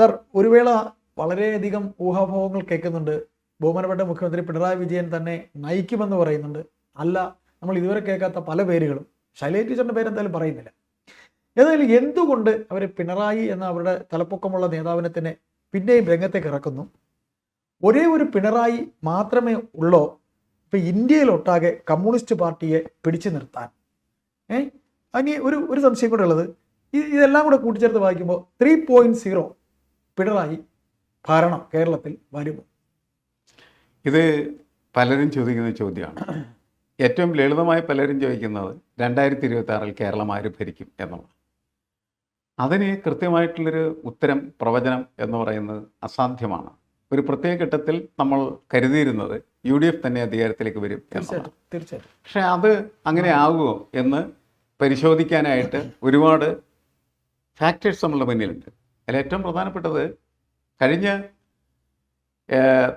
Sir ഒരു വേള വളരെയധികം ഊഹാഭോഹങ്ങൾ കേൾക്കുന്നുണ്ട്. ബഹുമാനപ്പെട്ട മുഖ്യമന്ത്രി പിണറായി വിജയൻ തന്നെ നയിക്കുമെന്ന് പറയുന്നുണ്ട്. അല്ല നമ്മൾ ഇതുവരെ കേൾക്കാത്ത പല പേരുകളും. ശൈലേ ടീച്ചറിന്റെ പേരെന്തായാലും പറയുന്നില്ല. ഏതായാലും എന്തുകൊണ്ട് അവർ പിണറായി എന്ന അവരുടെ തലപ്പൊക്കമുള്ള നേതാവിനെ തന്നെ പിന്നെയും രംഗത്തേക്ക് ഇറക്കുന്നു? ഒരേ ഒരു പിണറായി മാത്രമേ ഉള്ളോ? ഇപ്പൊ ഇന്ത്യയിലൊട്ടാകെ കമ്മ്യൂണിസ്റ്റ് പാർട്ടിയെ പിടിച്ചു നിർത്താൻ. ഏ? അതിന് ഒരു ഒരു സംശയം കൂടെ ഉള്ളത്. ഇതെല്ലാം കൂടെ കൂട്ടിച്ചേർത്ത് വായിക്കുമ്പോൾ ത്രീ പോയിന്റ് സീറോ പിണറായി ഭരണം കേരളത്തിൽ വരുമോ? ഇത് പലരും ചോദിക്കുന്ന ചോദ്യമാണ്. ഏറ്റവും ലളിതമായി പലരും ചോദിക്കുന്നത് രണ്ടായിരത്തി ഇരുപത്തി ആറിൽ കേരളം ആര് ഭരിക്കും എന്നുള്ളത് അതിന് കൃത്യമായിട്ടുള്ളൊരു ഉത്തരം പ്രവചനം എന്ന് പറയുന്നത് അസാധ്യമാണ്. ഒരു പ്രത്യേക ഘട്ടത്തിൽ നമ്മൾ കരുതിയിരുന്നത് യു ഡി എഫ് തന്നെ അധികാരത്തിലേക്ക് വരും തീർച്ചയായിട്ടും പക്ഷെ അത് അങ്ങനെ ആകുമോ എന്ന് പരിശോധിക്കാനായിട്ട് ഒരുപാട് ഫാക്ടേഴ്സ് നമ്മളുടെ മുന്നിലുണ്ട്. അതിൽ ഏറ്റവും പ്രധാനപ്പെട്ടത് കഴിഞ്ഞ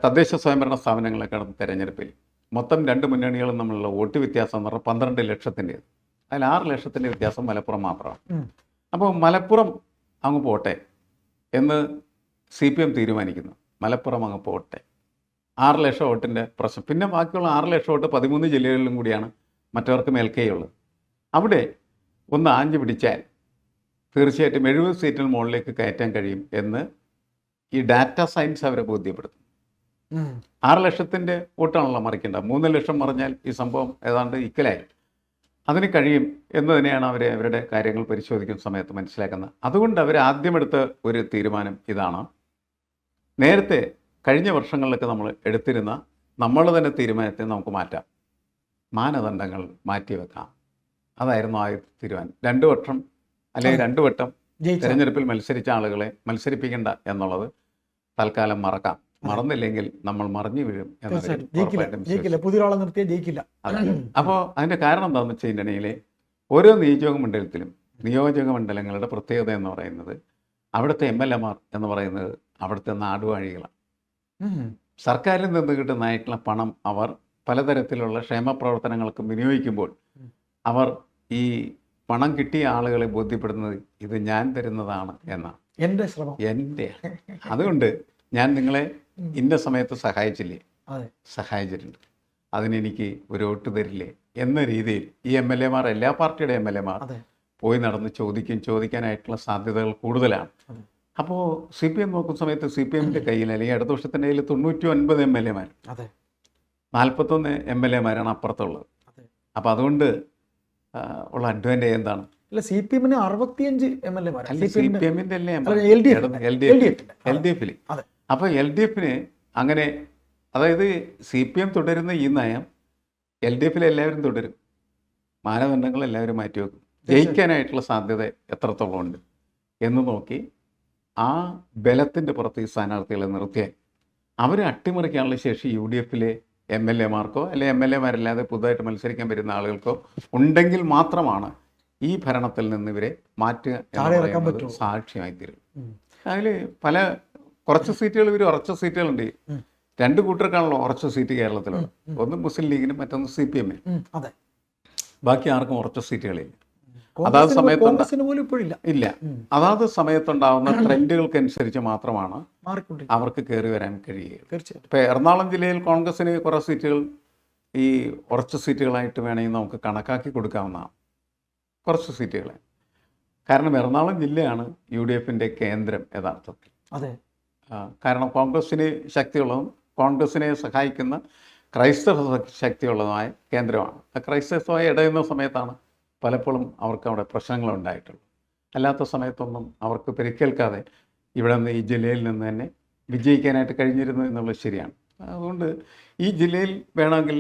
തദ്ദേശ സ്വയംഭരണ സ്ഥാപനങ്ങളെ കടന്ന തെരഞ്ഞെടുപ്പിൽ മൊത്തം രണ്ട് മുന്നണികളും തമ്മിലുള്ള വോട്ട് വ്യത്യാസം എന്ന് പറഞ്ഞാൽ പന്ത്രണ്ട് ലക്ഷത്തിന്റെ അതിൽ ആറ് ലക്ഷത്തിന്റെ വ്യത്യാസം മലപ്പുറം മാത്രമാണ്. അപ്പോൾ മലപ്പുറം അങ്ങ് പോട്ടെ എന്ന് സി പി എം തീരുമാനിക്കുന്നു. മലപ്പുറം അങ്ങ് പോട്ടെ. ആറ് ലക്ഷം വോട്ടിന്റെ പ്രശ്നം. പിന്നെ ബാക്കിയുള്ള ആറ് ലക്ഷം വോട്ട് പതിമൂന്ന് ജില്ലകളിലും കൂടിയാണ് മറ്റവർക്ക് മേൽക്കേയുള്ളത് അവിടെ ഒന്ന് ആഞ്ഞു പിടിച്ചാൽ തീർച്ചയായിട്ടും എഴുപത് സീറ്റിന് മുകളിലേക്ക് കയറ്റാൻ കഴിയും എന്ന് ഈ ഡാറ്റ സയൻസ് അവരെ ബോധ്യപ്പെടുത്തും. ആറ് ലക്ഷത്തിന്റെ വോട്ടാണല്ലോ മറിക്കേണ്ടത്. മൂന്ന് ലക്ഷം പറഞ്ഞാൽ ഈ സംഭവം ഏതാണ്ട് ഇക്കലായി. അതിന് കഴിയും എന്ന് തന്നെയാണ് അവരെ അവരുടെ കാര്യങ്ങൾ പരിശോധിക്കുന്ന സമയത്ത് മനസ്സിലാക്കുന്നത്. അതുകൊണ്ട് അവർ ആദ്യമെടുത്ത ഒരു തീരുമാനം ഇതാണ്. നേരത്തെ കഴിഞ്ഞ വർഷങ്ങളിലൊക്കെ നമ്മൾ എടുത്തിരുന്ന നമ്മൾ തന്നെ തീരുമാനത്തെ നമുക്ക് മാറ്റാം. മാനദണ്ഡങ്ങൾ മാറ്റി വെക്കാം അതായിരുന്നു ആ തീരുമാനം. രണ്ട് വർഷം അല്ലെങ്കിൽ രണ്ടു വട്ടം തെരഞ്ഞെടുപ്പിൽ മത്സരിച്ച ആളുകളെ മത്സരിപ്പിക്കേണ്ട എന്നുള്ളത് തൽക്കാലം മറക്കാം. മറന്നില്ലെങ്കിൽ നമ്മൾ മറിഞ്ഞു വീഴും ജയിക്കില്ല. പുതിയൊരാളെ നിർത്തിയാൽ ജയിക്കില്ല. അപ്പോൾ അതിന്റെ കാരണം എന്താണെന്ന് കഴിഞ്ഞിട്ടുണ്ടെങ്കിൽ ഓരോ നിയോജക മണ്ഡലത്തിലും നിയോജക മണ്ഡലങ്ങളുടെ പ്രത്യേകത എന്ന് പറയുന്നത് അവിടുത്തെ എം എൽ എമാർ എന്ന് പറയുന്നത് അവിടുത്തെ നാടുവാഴികളാണ്. സർക്കാരിൽ നിന്ന് കിട്ടുന്നതായിട്ടുള്ള പണം അവർ പലതരത്തിലുള്ള ക്ഷേമ പ്രവർത്തനങ്ങൾക്ക് വിനിയോഗിക്കുമ്പോൾ അവർ ഈ പണം കിട്ടിയ ആളുകളെ ബോധ്യപ്പെടുന്നത് ഇത് ഞാൻ തരുന്നതാണ് എന്നാണ്. എന്റെ ശ്രമം. എന്റെ അതുകൊണ്ട് ഞാൻ നിങ്ങളെ ഇന്ന സമയത്ത് സഹായിച്ചില്ലേ? സഹായിച്ചിട്ടുണ്ട്. അതിനെനിക്ക് ഒരു വോട്ട് തരില്ലേ എന്ന രീതിയിൽ ഈ എം എൽ എമാർ എല്ലാ പാർട്ടിയുടെ എം എൽ എമാർ പോയി നടന്ന് ചോദിക്കും ചോദിക്കാനായിട്ടുള്ള സാധ്യതകൾ കൂടുതലാണ്. അപ്പോൾ സി പി എം നോക്കുന്ന സമയത്ത് സി പി എമ്മിന്റെ കയ്യിൽ അല്ലെങ്കിൽ അടുത്ത വർഷത്തിന്റെ കയ്യിൽ തൊണ്ണൂറ്റി ഒൻപത് എം എൽ എമാർ നാൽപ്പത്തൊന്ന് എം എൽ എമാരാണ് അപ്പുറത്തുള്ളത്. അപ്പോൾ അതുകൊണ്ട് ഉള്ള അഡ്വാന്റേജ് എന്താണ്? അല്ല സി പി എമ്മിന് അറുപത്തിയഞ്ച് എം എൽ എമാർ സി പി എമ്മിന്റെ അല്ലേ അല്ല, LDF ന്റെ. L D F L D എഫിൽ അതെ. അപ്പോൾ എൽ ഡി എഫിന് അങ്ങനെ അതായത് സി പി എം തുടരുന്ന ഈ നയം എൽ ഡി എഫിൽ എല്ലാവരും തുടരും. മാനദണ്ഡങ്ങൾ എല്ലാവരും മാറ്റിവെക്കും ജയിക്കാനായിട്ടുള്ള സാധ്യത എത്രത്തോളം ഉണ്ട് എന്ന് നോക്കി ആ ബലത്തിന്റെ പുറത്ത് ഈ സ്ഥാനാർത്ഥികളെ നിർത്തിയാൽ അവരെ അട്ടിമറിക്കാനുള്ള ശേഷി യു ഡി എഫിലെ എം എൽ എമാർക്കോ അല്ലെ എം എൽ എമാരല്ലാതെ പുതുതായിട്ട് മത്സരിക്കാൻ വരുന്ന ആളുകൾക്കോ ഉണ്ടെങ്കിൽ മാത്രമാണ് ഈ ഭരണത്തിൽ നിന്ന് ഇവരെ മാറ്റുക എന്ന്. സാക്ഷ്യമായി തീരും അതിൽ പല കുറച്ച് സീറ്റുകൾ ഇവർ ഉറച്ച സീറ്റുകളുണ്ട്. രണ്ട് കൂട്ടർക്കാണല്ലോ ഉറച്ച സീറ്റ് കേരളത്തിലുള്ളത്. ഒന്ന് മുസ്ലിം ലീഗിനും മറ്റൊന്ന് സി പി എമ്മിനും. ബാക്കി ആർക്കും ഉറച്ച സീറ്റുകളില്ല. കോൺഗ്രസിന് സമയത്ത് ഇല്ല. അതാത് സമയത്തുണ്ടാവുന്ന ട്രെൻഡുകൾക്കനുസരിച്ച് മാത്രമാണ് അവർക്ക് കയറി വരാൻ കഴിയുക. തീർച്ചയായിട്ടും. ഇപ്പൊ എറണാകുളം ജില്ലയിൽ കോൺഗ്രസിന് കുറെ സീറ്റുകൾ ഈ കുറച്ച് സീറ്റുകളായിട്ട് വേണമെങ്കിൽ നമുക്ക് കണക്കാക്കി കൊടുക്കാവുന്നതാണ് കുറച്ച് സീറ്റുകളെ. കാരണം എറണാകുളം ജില്ലയാണ് യു ഡി എഫിന്റെ കേന്ദ്രം യഥാർത്ഥത്തിൽ. അതെ. കാരണം കോൺഗ്രസിന് ശക്തിയുള്ളതും കോൺഗ്രസിനെ സഹായിക്കുന്ന ക്രൈസ്തവ ശക്തിയുള്ളതുമായ കേന്ദ്രമാണ്. ക്രൈസ്തവമായി ഇടയുന്ന സമയത്താണ് പലപ്പോഴും അവർക്ക് അവിടെ പ്രശ്നങ്ങൾ ഉണ്ടായിട്ടുള്ളൂ അല്ലാത്ത സമയത്തൊന്നും അവർക്ക് പരിക്കേൽക്കാതെ ഇവിടെ നിന്ന് ഈ ജില്ലയിൽ നിന്ന് തന്നെ വിജയിക്കാനായിട്ട് കഴിഞ്ഞിരുന്നു എന്നുള്ളത് ശരിയാണ്. അതുകൊണ്ട് ഈ ജില്ലയിൽ വേണമെങ്കിൽ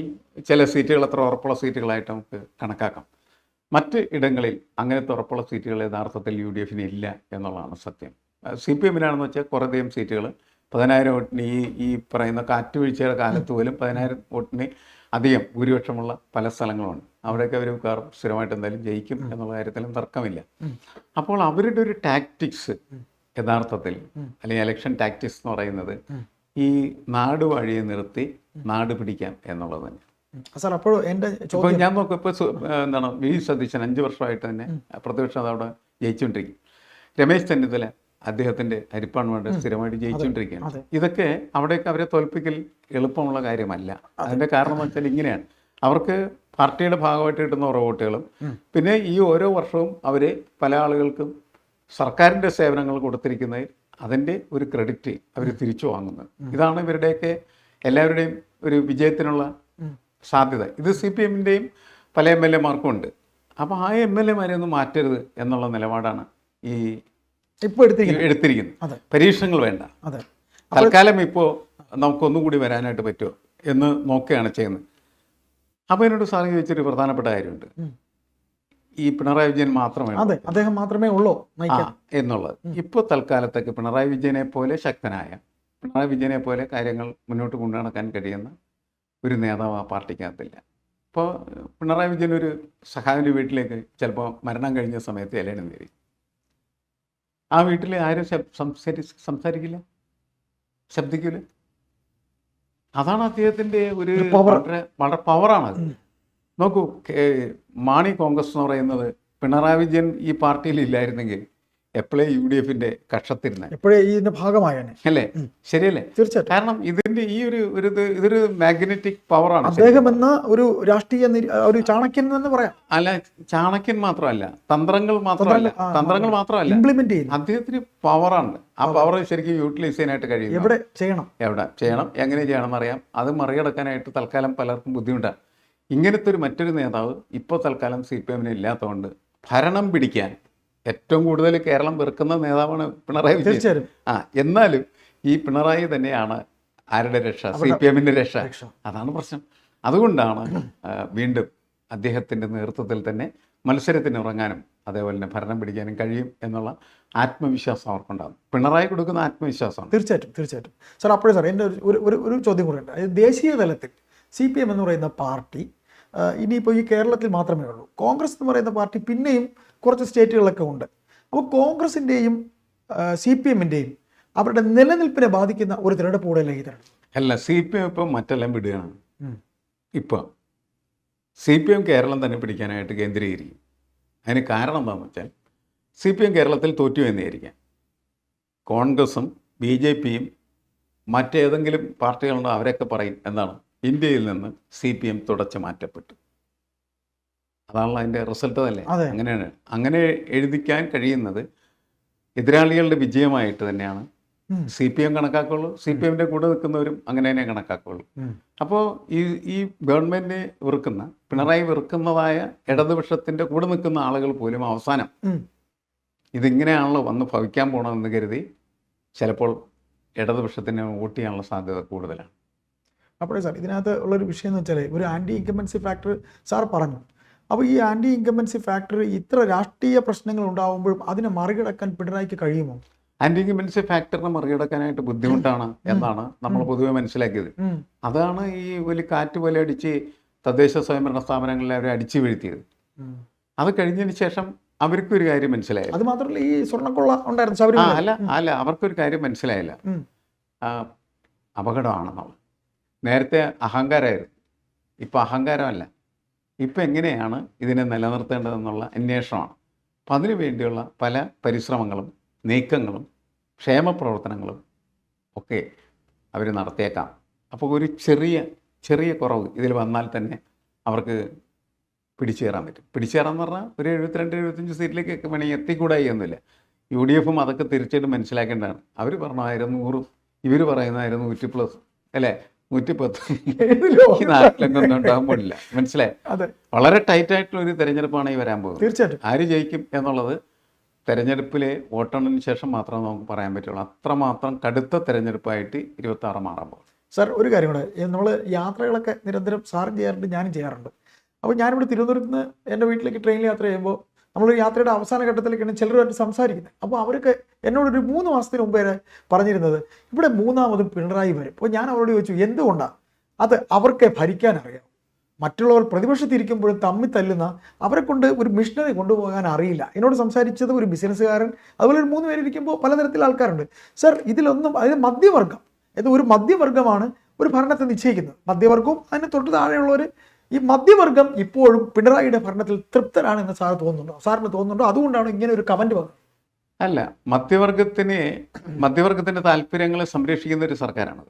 ചില സീറ്റുകൾ അത്ര ഉറപ്പുള്ള സീറ്റുകളായിട്ട് നമുക്ക് കണക്കാക്കാം. മറ്റ് ഇടങ്ങളിൽ അങ്ങനത്തെ ഉറപ്പുള്ള സീറ്റുകൾ യഥാർത്ഥത്തിൽ യു ഡി എഫിന് ഇല്ല എന്നുള്ളതാണ് സത്യം. സി പി എമ്മിനാണെന്ന് വെച്ചാൽ കുറേയധികം സീറ്റുകൾ. പതിനായിരം വോട്ടിന് ഈ ഈ പറയുന്ന കാറ്റുവീഴ്ചയുടെ കാലത്ത് പോലും പതിനായിരം വോട്ടിന് അധികം ഭൂരിപക്ഷമുള്ള പല സ്ഥലങ്ങളുണ്ട് അവിടെയൊക്കെ അവർ മിക്കവാറും സ്ഥിരമായിട്ട് എന്തായാലും ജയിക്കും എന്നുള്ള കാര്യത്തിലും തർക്കമില്ല. അപ്പോൾ അവരുടെ ഒരു ടാക്ടിക്സ് യഥാർത്ഥത്തിൽ അല്ലെങ്കിൽ ഇലക്ഷൻ ടാക്ടിക്സ് എന്ന് പറയുന്നത് ഈ നാട് വഴിയെ നിർത്തി നാട് പിടിക്കാം എന്നുള്ളത് തന്നെ. സാർ അപ്പോൾ എന്റെ ഇപ്പോൾ ചോദ്യം ഞാൻ നോക്കും ഇപ്പോൾ എന്താണ് വി സതീശൻ അഞ്ച് വർഷമായിട്ട് തന്നെ. പ്രതിപക്ഷം അതവിടെ ജയിച്ചുകൊണ്ടിരിക്കും. രമേശ് ചെന്നിത്തല അദ്ദേഹത്തിന്റെ ഹരിപ്പാട് മണ്ഡലം സ്ഥിരമായിട്ട് ജയിച്ചുകൊണ്ടിരിക്കുകയാണ്. ഇതൊക്കെ അവിടെയൊക്കെ അവരെ തോൽപ്പിക്കൽ എളുപ്പമുള്ള കാര്യമല്ല. അതിന്റെ കാരണം എന്ന് വെച്ചാൽ ഇങ്ങനെയാണ്. അവർക്ക് പാർട്ടിയുടെ ഭാഗമായിട്ട് കിട്ടുന്ന ഓരോ വോട്ടുകളും പിന്നെ ഈ ഓരോ വർഷവും അവരെ പല ആളുകൾക്കും സർക്കാരിന്റെ സേവനങ്ങൾ കൊടുത്തിരിക്കുന്നതിൽ അതിന്റെ ഒരു ക്രെഡിറ്റ് അവർ തിരിച്ചു വാങ്ങുന്നത്. ഇതാണ് ഇവരുടെയൊക്കെ എല്ലാവരുടെയും ഒരു വിജയത്തിനുള്ള സാധ്യത. ഇത് സി പി എമ്മിന്റെയും പല എം എൽ എമാർക്കും ഉണ്ട്. അപ്പോൾ ആ എം എൽ എമാരെ ഒന്നും മാറ്റരുത് എന്നുള്ള നിലപാടാണ് ഈ ഇപ്പൊ എടുത്തിരിക്കുന്നു. എടുത്തിരിക്കുന്നു. അതെ. പരീക്ഷണങ്ങൾ വേണ്ട. അതെ. തൽക്കാലം ഇപ്പോൾ നമുക്കൊന്നും കൂടി വരാനായിട്ട് പറ്റുമോ എന്ന് നോക്കുകയാണ് ചെയ്യുന്നത്. അപ്പോൾ എന്നോട് സാറിന് ചോദിച്ചൊരു പ്രധാനപ്പെട്ട കാര്യമുണ്ട്. ഈ പിണറായി വിജയൻ മാത്രമേ അതെ അദ്ദേഹം മാത്രമേ ഉള്ളൂ എന്നുള്ളത്. ഇപ്പോൾ തൽക്കാലത്തേക്ക് പിണറായി വിജയനെ പോലെ ശക്തനായ പിണറായി വിജയനെ പോലെ കാര്യങ്ങൾ മുന്നോട്ട് കൊണ്ടുനടക്കാൻ കഴിയുന്ന ഒരു നേതാവ് ആ പാർട്ടിക്കകത്തില്ല. ഇപ്പോൾ പിണറായി വിജയൻ ഒരു സഹാവിന്റെ വീട്ടിലേക്ക് ചിലപ്പോൾ മരണം കഴിഞ്ഞ സമയത്ത് ഇലയിടും തരും ആ വീട്ടിൽ ആരും സംസാരി സംസാരിക്കില്ല? ശബ്ദിക്കില്ല? അതാണ് അദ്ദേഹത്തിന്റെ ഒരു വളരെ പവറാണ് പവറാണത് നോക്കൂ മാണി കോൺഗ്രസ് എന്ന് പറയുന്നത് പിണറായി വിജയൻ ഈ പാർട്ടിയിൽ ഇല്ലായിരുന്നെങ്കിൽ എപ്പോഴേ യു ഡി എഫിന്റെ കക്ഷത്തിരുന്ന എപ്പോഴേ ഇതിന്റെ ഭാഗമായാണ് അല്ലേ? ശരിയല്ലേ? തീർച്ചയായിട്ടും. കാരണം ഇതിന്റെ ഈ ഒരു ഒരു ഇത് ഇതൊരു മാഗ്നറ്റിക് പവറാണ് അദ്ദേഹം എന്ന ഒരു രാഷ്ട്രീയ ഒരു ചാണക്യൻ എന്ന് പറയാം. അല്ല ചാണക്യൻ മാത്രമല്ല തന്ത്രങ്ങൾ മാത്രമല്ല. തന്ത്രങ്ങൾ മാത്രമല്ല. ഇംപ്ലിമെന്റ് ചെയ്യുന്നു. അദ്ദേഹത്തിന് പവറാണ് ആ പവർ ശരിക്കും യൂട്ടിലൈസ് ചെയ്യാനായിട്ട് കഴിയും എവിടെ ചെയ്യണം? എവിടെ? ചെയ്യണം എങ്ങനെ ചെയ്യണം എന്നറിയാം അത് മറികടക്കാനായിട്ട് തൽക്കാലം പലർക്കും ബുദ്ധിമുട്ടാണ് ഇങ്ങനത്തെ ഒരു മറ്റൊരു നേതാവ് ഇപ്പോൾ തൽക്കാലം സി പി എമ്മിന് ഇല്ലാത്തതുകൊണ്ട് ഭരണം പിടിക്കാൻ ഏറ്റവും കൂടുതൽ കേരളം വെറുക്കുന്ന നേതാവാണ് പിണറായി വിജയൻ. ആ എന്നാലും ഈ പിണറായി തന്നെയാണ് ആരുടെ രക്ഷ? സി പി എമ്മിന്റെ രക്ഷ. അതാണ് പ്രശ്നം. അതുകൊണ്ടാണ് വീണ്ടും അദ്ദേഹത്തിന്റെ നേതൃത്വത്തിൽ തന്നെ മത്സരത്തിന് ഉറങ്ങാനും അതേപോലെ തന്നെ ഭരണം പിടിക്കാനും കഴിയും എന്നുള്ള ആത്മവിശ്വാസം അവർക്കുണ്ടാകും. പിണറായി കൊടുക്കുന്ന ആത്മവിശ്വാസമാണ്. തീർച്ചയായിട്ടും തീർച്ചയായിട്ടും. സാർ അപ്പോഴേ സാർ എന്റെ ഒരു ഒരു ഒരു ചോദ്യം കൂടെ ഉണ്ട്. ദേശീയ തലത്തിൽ സി പി എം എന്ന് പറയുന്ന പാർട്ടി ഇനിയിപ്പോൾ ഈ കേരളത്തിൽ മാത്രമേ ഉള്ളൂ. കോൺഗ്രസ് എന്ന് പറയുന്ന പാർട്ടി പിന്നെയും കുറച്ച് സ്റ്റേറ്റുകളൊക്കെ ഉണ്ട്. അപ്പോൾ കോൺഗ്രസിന്റെയും സി പി എമ്മിന്റെയും അവരുടെ നിലനിൽപ്പിനെ ബാധിക്കുന്ന ഒരു തിരഞ്ഞെടുപ്പ് കൂടെയല്ലേ ഈ തിരഞ്ഞെടുപ്പ്? അല്ല സി പി എം ഇപ്പം മറ്റെല്ലാം വിടുകയാണ്. ഇപ്പം സി പി എം കേരളം തന്നെ പിടിക്കാനായിട്ട് കേന്ദ്രീകരിക്കും. അതിന് കാരണം എന്താണെന്ന് വെച്ചാൽ സി പി എം കേരളത്തിൽ തോറ്റു എന്നായിരിക്കാം. കോൺഗ്രസും ബി ജെ പിയും മറ്റേതെങ്കിലും പാർട്ടികളുണ്ടോ അവരൊക്കെ പറയും എന്താണ് ഇന്ത്യയിൽ നിന്ന് സി പി എം തുടച്ചു മാറ്റപ്പെട്ടു. അതാണല്ലോ അതിന്റെ റിസൾട്ട് തന്നെ. അങ്ങനെയാണ്. അങ്ങനെ എഴുതിക്കാൻ കഴിയുന്നത് എതിരാളികളുടെ വിജയമായിട്ട് തന്നെയാണ്. സി പി എം കണക്കാക്കുള്ളൂ. സി പി എമ്മിന്റെ കൂടെ നിൽക്കുന്നവരും അങ്ങനെ തന്നെ കണക്കാക്കുള്ളൂ. അപ്പോൾ ഈ ഈ ഗവൺമെന്റ് വെറുക്കുന്ന പിണറായി വെറുക്കുന്നതായ ഇടതുപക്ഷത്തിന്റെ കൂടെ നിൽക്കുന്ന ആളുകൾ പോലും അവസാനം. ഇതിങ്ങനെയാണല്ലോ വന്ന് ഭവിക്കാൻ പോകണമെന്ന് കരുതി ചിലപ്പോൾ ഇടതുപക്ഷത്തിന് വോട്ട് ചെയ്യാനുള്ള സാധ്യത കൂടുതലാണ്. അപ്പോഴേ സാർ ഇതിനകത്ത് ഉള്ളൊരു വിഷയം എന്ന് വെച്ചാൽ ഒരു ആന്റി ഇൻകമ്പൻസി ഫാക്ടർ സാർ പറഞ്ഞു. അപ്പോൾ ഈ ആന്റി ഇൻകമ്പൻസി ഫാക്ടർ ഇത്ര രാഷ്ട്രീയ പ്രശ്നങ്ങൾ ഉണ്ടാകുമ്പോഴും അതിനെ മറികടക്കാൻ പിണറായിക്ക് കഴിയുമോ? ആന്റി ഇൻകമ്പൻസി ഫാക്ടറിനെ മറികടക്കാനായിട്ട് ബുദ്ധിമുട്ടാണ് എന്നാണ് നമ്മൾ പൊതുവെ മനസ്സിലാക്കിയത്. അതാണ് ഈ വലിയ കാറ്റ് പോലെ അടിച്ച് തദ്ദേശ സ്വയംഭരണ സ്ഥാപനങ്ങളെ അവരെ അടിച്ചു വീഴ്ത്തിയത്. അത് കഴിഞ്ഞതിന് ശേഷം അവർക്കൊരു കാര്യം മനസ്സിലായി. അത് മാത്രമല്ല ഈ സ്വർണക്കൊള്ള ഉണ്ടായിരുന്നു അല്ല അല്ല അവർക്കൊരു കാര്യം മനസ്സിലായില്ല. അപകടമാണെന്നുള്ളത്. നേരത്തെ അഹങ്കാരമായിരുന്നു ഇപ്പം അഹങ്കാരമല്ല. ഇപ്പം എങ്ങനെയാണ് ഇതിനെ നിലനിർത്തേണ്ടതെന്നുള്ള അന്വേഷണമാണ്. അപ്പം അതിനു വേണ്ടിയുള്ള പല പരിശ്രമങ്ങളും നീക്കങ്ങളും ക്ഷേമപ്രവർത്തനങ്ങളും ഒക്കെ അവർ നടത്തിയേക്കാം. അപ്പോൾ ഒരു ചെറിയ ചെറിയ കുറവ് ഇതിൽ വന്നാൽ തന്നെ അവർക്ക് പിടിച്ചു കയറാൻ പറ്റും. പിടിച്ചു കയറാന്ന് പറഞ്ഞാൽ ഒരു എഴുപത്തിരണ്ട് എഴുപത്തഞ്ച് സീറ്റിലേക്കൊക്കെ വേണമെങ്കിൽ എത്തിക്കൂടായി ഒന്നുമില്ല യു ഡി എഫും അതൊക്കെ തീർച്ചയായിട്ടും മനസ്സിലാക്കേണ്ടതാണ്. അവർ പറഞ്ഞായിരം നൂറും ഇവർ പറയുന്നതായിരുന്നു നൂറ്റി പ്ലസ് അല്ലേ? നൂറ്റി പത്ത് ഏതിലോ? ഈ നാട്ടിലൊന്നും ഉണ്ടാകാൻ പാടില്ല മനസ്സിലായി? അതെ. വളരെ ടൈറ്റ് ആയിട്ടുള്ള ഒരു തെരഞ്ഞെടുപ്പാണ് ഈ വരാൻ പോകുന്നത്. തീർച്ചയായിട്ടും. ആര് ജയിക്കും എന്നുള്ളത് തെരഞ്ഞെടുപ്പിലെ വോട്ടെണ്ണിന് ശേഷം മാത്രമേ നമുക്ക് പറയാൻ പറ്റുള്ളൂ. അത്രമാത്രം കടുത്ത തെരഞ്ഞെടുപ്പായിട്ട് ഇരുപത്തി ആറ് മാറാൻ പോകും. സാർ ഒരു കാര്യം കൂടെ. നമ്മൾ യാത്രകളൊക്കെ നിരന്തരം സാറും ചെയ്യാറുണ്ട് ഞാനും ചെയ്യാറുണ്ട്. അപ്പോൾ ഞാനിവിടെ തിരുവനന്തപുരത്ത് നിന്ന് എന്റെ വീട്ടിലേക്ക് ട്രെയിനിൽ യാത്ര ചെയ്യുമ്പോൾ നമ്മളൊരു യാത്രയുടെ അവസാന ഘട്ടത്തിലേക്കാണ് ചിലരുമായിട്ട് സംസാരിക്കുന്നത് അപ്പോൾ അവർക്ക് എന്നോടൊരു മൂന്ന് മാസത്തിന് മുമ്പേ പറഞ്ഞിരുന്നത് ഇവിടെ മൂന്നാമതും പിണറായി വരും അപ്പോൾ ഞാൻ അവരോട് ചോദിച്ചു എന്തുകൊണ്ടാണ് അത് അവർക്ക് ഭരിക്കാൻ അറിയാം മറ്റുള്ളവർ പ്രതിപക്ഷത്തിരിക്കുമ്പോഴും തമ്മിൽ തല്ലുന്ന അവരെ കൊണ്ട് ഒരു മിഷനറി കൊണ്ടുപോകാൻ അറിയില്ല. എന്നോട് സംസാരിച്ചത് ഒരു ബിസിനസ്സുകാരൻ അതുപോലെ ഒരു മൂന്ന് പേരിരിക്കുമ്പോൾ പലതരത്തിലുള്ള ആൾക്കാരുണ്ട്. സർ ഇതിലൊന്നും അതിന് മധ്യവർഗം ഇത് ഒരു മധ്യവർഗമാണ് ഒരു ഭരണത്തെ നിശ്ചയിക്കുന്നത്. മധ്യവർഗവും അതിന് തൊട്ട് താഴെയുള്ളവർ ഈ മധ്യവർഗം ഇപ്പോഴും പിണറായിയുടെ ഭരണത്തിൽ തൃപ്തരാണ് എന്ന് സാർ തോന്നുന്നുണ്ടോ? സാറിന് തോന്നുന്നുണ്ടോ? അതുകൊണ്ടാണ് ഇങ്ങനെ ഒരു കമന്റ് വന്നത്? അല്ല മധ്യവർഗത്തിനെ മധ്യവർഗത്തിന്റെ താല്പര്യങ്ങളെ സംരക്ഷിക്കുന്ന ഒരു സർക്കാരാണത്.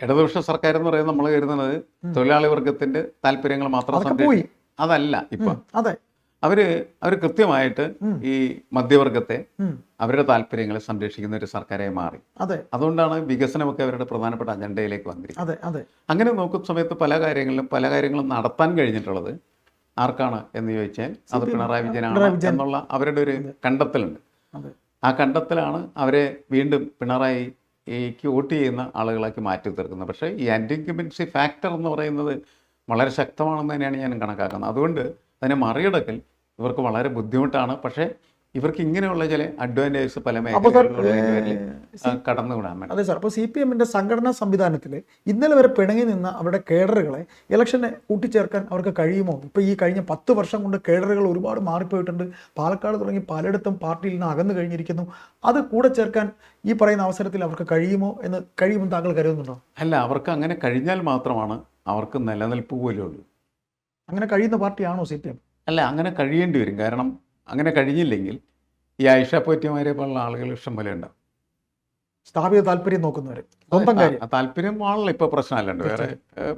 ഇടതുപക്ഷ സർക്കാർ എന്ന് പറയുന്നത് നമ്മൾ കരുതുന്നത് തൊഴിലാളി വർഗത്തിന്റെ താല്പര്യങ്ങൾ മാത്രം അതല്ല ഇപ്പൊ. അതെ. അവർ അവർ കൃത്യമായിട്ട് ഈ മധ്യവർഗത്തെ. അവരുടെ താല്പര്യങ്ങളെ സംരക്ഷിക്കുന്ന ഒരു സർക്കാരായി മാറി. അതെ. അതുകൊണ്ടാണ് വികസനമൊക്കെ അവരുടെ പ്രധാനപ്പെട്ട അജണ്ടയിലേക്ക് വന്നിരിക്കുന്നത്. അതെ അതെ. അങ്ങനെ നോക്കുന്ന സമയത്ത് പല കാര്യങ്ങളിലും പല കാര്യങ്ങളും നടത്താൻ കഴിഞ്ഞിട്ടുള്ളത് ആർക്കാണ് എന്ന് ചോദിച്ചാൽ അത് പിണറായി വിജയനാണ് എന്നുള്ള അവരുടെ ഒരു കണ്ടെത്തലുണ്ട്. ആ കണ്ടെത്തലാണ് അവരെ വീണ്ടും പിണറായിക്ക് വോട്ട് ചെയ്യുന്ന ആളുകളാക്കി മാറ്റി തീർക്കുന്നത്. പക്ഷേ ഈ ആന്റി ഇൻകമ്പൻസി ഫാക്ടർ എന്ന് പറയുന്നത് വളരെ ശക്തമാണെന്ന് തന്നെയാണ് ഞാൻ കണക്കാക്കുന്നത്. അതുകൊണ്ട് അതിനെ മറികടക്കൽ ഇവർക്ക് വളരെ ബുദ്ധിമുട്ടാണ്. പക്ഷേ ഇവർക്ക് ഇങ്ങനെയുള്ള ചില അഡ്വാന്റേജസ് പല മേഖലകളിലും അതെ സാർ അപ്പോൾ സി പി എമ്മിന്റെ സംഘടനാ സംവിധാനത്തിൽ ഇന്നലെ വരെ പിണങ്ങി നിന്ന അവരുടെ കേഡറുകളെ ഇലക്ഷനെ കൂട്ടിച്ചേർക്കാൻ അവർക്ക് കഴിയുമോ? ഇപ്പോൾ ഈ കഴിഞ്ഞ പത്ത് വർഷം കൊണ്ട് കേഡറുകൾ ഒരുപാട് മാറിപ്പോയിട്ടുണ്ട്. പാലക്കാട് തുടങ്ങി പലയിടത്തും പാർട്ടിയിൽ നിന്ന് അകന്നു കഴിഞ്ഞിരിക്കുന്നു. അത് കൂടെ ചേർക്കാൻ ഈ പറയുന്ന അവസരത്തിൽ അവർക്ക് കഴിയുമോ എന്ന് കഴിയുമെന്ന് താങ്കൾ കരുതുന്നുണ്ടോ? അല്ല അവർക്ക് അങ്ങനെ കഴിഞ്ഞാൽ മാത്രമാണ് അവർക്ക് നിലനിൽപ്പ് പോലും ഉള്ളൂ അങ്ങനെ കഴിയുന്ന പാർട്ടിയാണോ സി പി എം? അല്ല അങ്ങനെ കഴിയേണ്ടി വരും. കാരണം അങ്ങനെ കഴിഞ്ഞില്ലെങ്കിൽ ഈ ആയിഷ പോറ്റിമാരെ പോലുള്ള ആളുകൾ ഇഷ്ടം പോലെ ഉണ്ടാവും. സ്ഥാപിത താല്പര്യം നോക്കുന്നവർ സ്വന്തം കാര്യം. താല്പര്യം ആണല്ലോ ഇപ്പൊ പ്രശ്നമല്ലാണ്ട്. വേറെ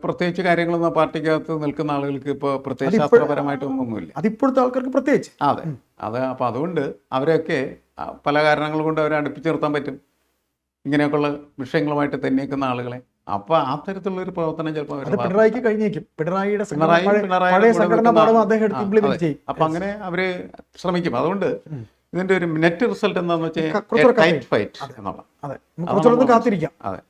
പ്രത്യേകിച്ച് കാര്യങ്ങളൊന്നും പാർട്ടിക്കകത്ത് നിൽക്കുന്ന ആളുകൾക്ക് ഇപ്പൊ പ്രത്യേകിച്ച് ശാസ്ത്രപരമായിട്ടൊന്നുമില്ല അതിപ്പോഴത്തെ ആൾക്കാർക്ക് പ്രത്യേകിച്ച്. അതെ. അത് അപ്പൊ അതുകൊണ്ട് അവരെയൊക്കെ പല കാരണങ്ങൾ കൊണ്ട് അവരെ അടുപ്പിച്ച് നിർത്താൻ പറ്റും. ഇങ്ങനെയൊക്കെയുള്ള വിഷയങ്ങളുമായിട്ട് തന്നെയൊക്കുന്ന ആളുകളെ അപ്പോൾ ആ തരത്തിലുള്ള ഒരു പ്രവർത്തനം ചിലപ്പോൾ പിണറായിക്ക് കഴിഞ്ഞേക്കും. പിണറായിയുടെ അപ്പൊ അങ്ങനെ അവർ ശ്രമിക്കും. അതുകൊണ്ട് ഇതിന്റെ ഒരു നെറ്റ് റിസൾട്ട് എന്താണെന്ന് വെച്ചാൽ ടൈറ്റ് ഫൈറ്റ് എന്നുള്ള കാത്തിരിക്കാം. അതെ.